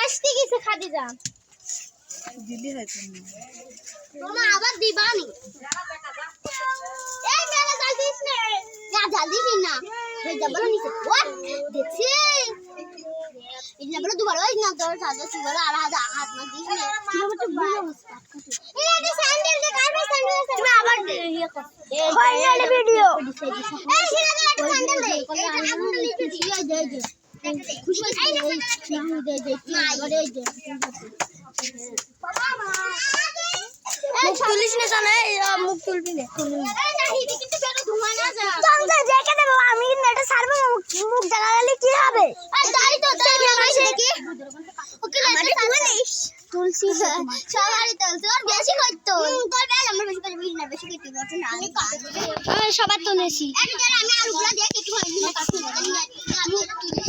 আসতে গেছে খাদিজা দিলি হয়তো না তোমরা আবার দিবানি এই মেলা জাল দিস না না জাল দিস না এই যাব নিচে ওয়াট দেখছি এই যাব দুবার ওই না তোর সাথে সুগার আর হাত হাত না দিস না কিলোমিটার বুঝে উস্তাদ এই এটা স্যান্ডেল দে কার স্যান্ডেল আছে তুমি আবার ইয়ে কর ফাইনাল ভিডিও এই সিনা দে একটা স্যান্ডেল দে এটা আগুনটা লিখে দি এই দে দে খুশি মুখ তুলিস না জানে মুখ তুলবি না আমি কিন্তু এটা সারবো মুখ দেখা কি হবে তুলসি সবারই তুলছি ওর বেশি করতো তোর বেশ আমরা বেশি করে বুঝি না বেশি করতে বলছে না। আমি সবার তো নেছি আমি আলুগুলা দিয়ে একটু হয় না কাটতে জানি না আমি তুলিস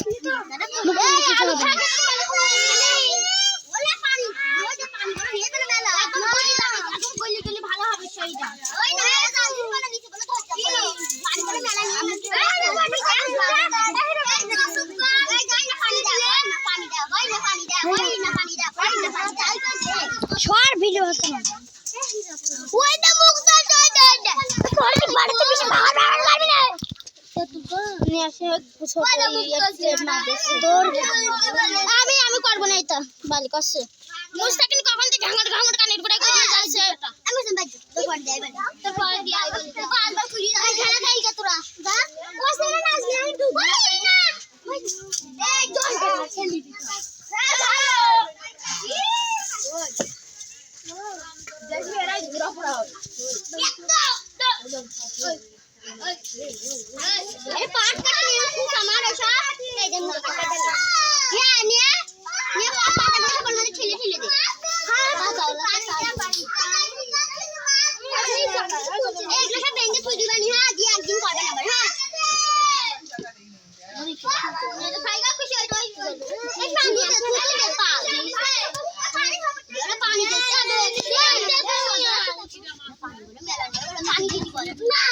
ওলে পানি ওই যে পানি করে নিয়ে গেলে মেলা এখন বলি না এখন বললে গেলে ভালো হবে সেইটা ওই না জাল দিন মানে নিচে বলে ধরতে পানি করে মেলা নিয়ে এই যাই না পানি দাও না পানি দাও ওই না পানি দাও ওই না পানি দাও ওই না পানি দাও সর ভিডিও ওই তো মুখ দাও দাও দাও কোন বাড়িতে বেশি ভাড়া ভাড়া লাগবে না। আমি আমি করব না এটা বালি করছে। মুস্তাকিন কখন থেকে ঘামড় ঘামড় কানের পড়ে গিয়ে যাচ্ছে। আমি শুন ভাই তোর পর দেই ভাই তোর পর দি আই বলি বারবার খুঁজি যাই খেলা খাই কে তোরা যা ওসে না নাচ না আমি ডুব এই না এই জল খেলি দেখবি এরা হবে এই পাট কাটা নিয়ে খুব আমার এসা এই যে কাটা নিয়ে নিয়ে নিয়ে পাট কাটা কোন মধ্যে ঠেলে ঠেলে দে হ্যাঁ এইগুলো সব ভেঙে তুই দিবানি হ্যাঁ দিয়ে একদিন করবেন আবার হ্যাঁ ফাইগা খুশি হইতো এই পানি পানি দে পানি দে পানি দিতে বলে না